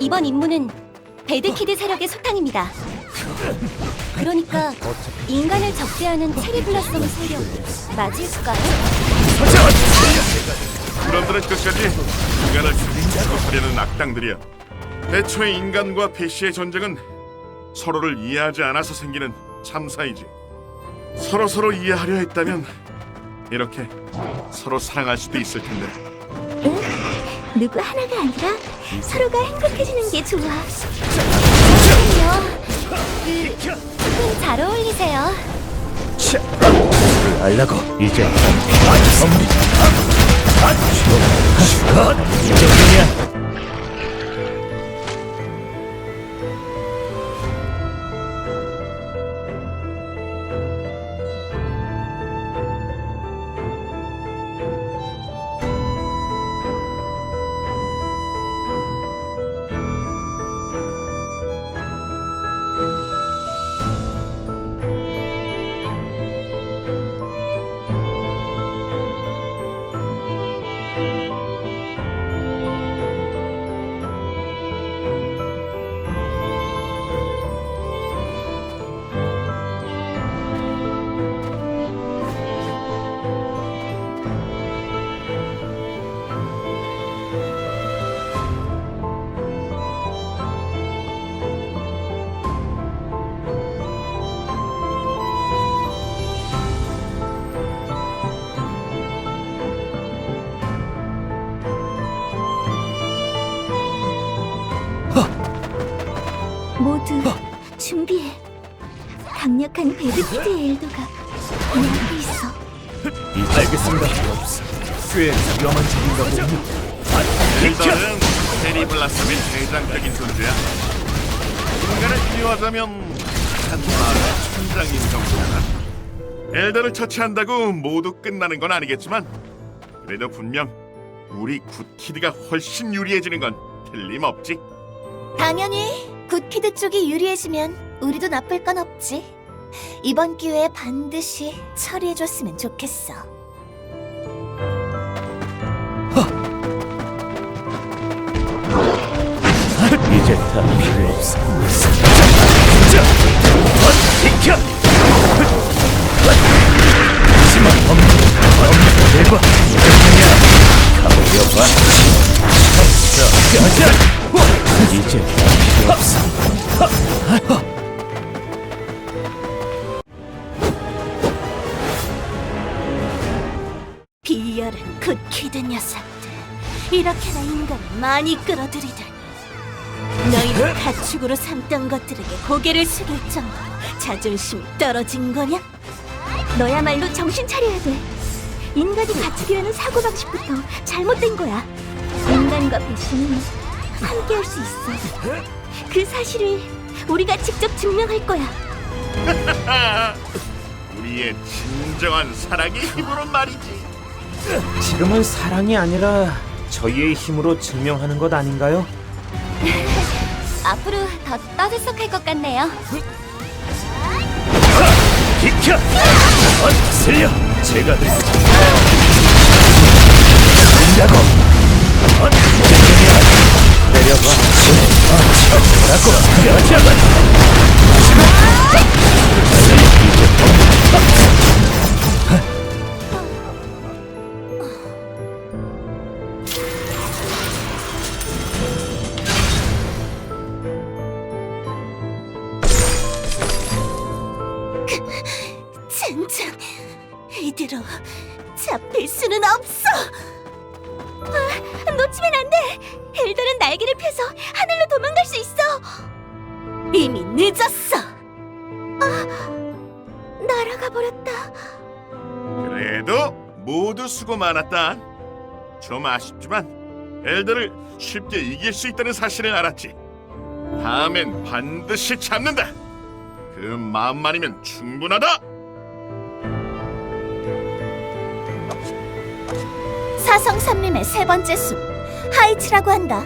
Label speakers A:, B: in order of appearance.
A: 이번 임무는 배드키드 세력의 소탕입니다. 그러니까 인간을 적대하는 체리 블라썸 세력 맞을까요?
B: 그놈들은 끝까지 인간을 죽이려는 악당들이야. 애초에 인간과 배시의 전쟁은 서로를 이해하지 않아서 생기는 참사이지. 서로 서로 이해하려 했다면 이렇게 서로 사랑할 수도 있을 텐데.
A: 누구 하나가 아니라 서로가 행복해지는 게 좋아. 그럼요. 그잘 어울리세요.
C: 알라고 이제
A: 모두 준비해. 강력한 배드키드의 엘도가 내 앞에 있어.
C: 알겠습니다 꽤 위험한 적인가 보군요
B: 일단은 체리 블라썸의 대장적인 존재야. 인간을 비유하자면 한 마을의 천장인 정도야. 엘더를 처치한다고 모두 끝나는 건 아니겠지만 그래도 분명 우리 굿키드가 훨씬 유리해지는 건 틀림없지.
D: 당연히 굿키드 쪽이 유리해지면 우리도 나쁠 건 없지. 이번 기회에 반드시 처리해줬으면 좋겠어.
C: 이제 다 필요 없어 자, 비켜 하지마 엄리 엄리 대과 자, 가자 이제 다
D: 비열한 굿키드 녀석들. 이렇게나 인간을 많이 끌어들이다니. 너희는 가축으로 삼던 것들에게 고개를 숙일 정도로 자존심이 떨어진 거냐?
A: 너야말로 정신 차려야 돼. 인간이 가축이라는 사고방식부터 잘못된 거야. 인간과 배신은 함께할 수 있어. 그 사실을 우리가 직접 증명할 거야.
B: 우리의 진정한 사랑의 힘으로 말이지.
C: 지금은 사랑이 아니라 저희의 힘으로 증명하는 것 아닌가요?
A: 앞으로 더 떠들썩할 것 같네요.
C: 비켜! 슬려! 제가 들 된다고! 내려봐
D: 이대로 잡힐 수는 없어.
A: 아, 놓치면 안 돼. 엘더는 날개를 펴서 하늘로 도망갈 수 있어.
D: 이미 늦었어.
A: 날아가 버렸다.
B: 그래도 모두 수고 많았다. 좀 아쉽지만 엘더를 쉽게 이길 수 있다는 사실을 알았지. 다음엔 반드시 잡는다. 그 마음만이면 충분하다.
D: 사성 삼림의 세 번째 숲 하이츠라고 한다.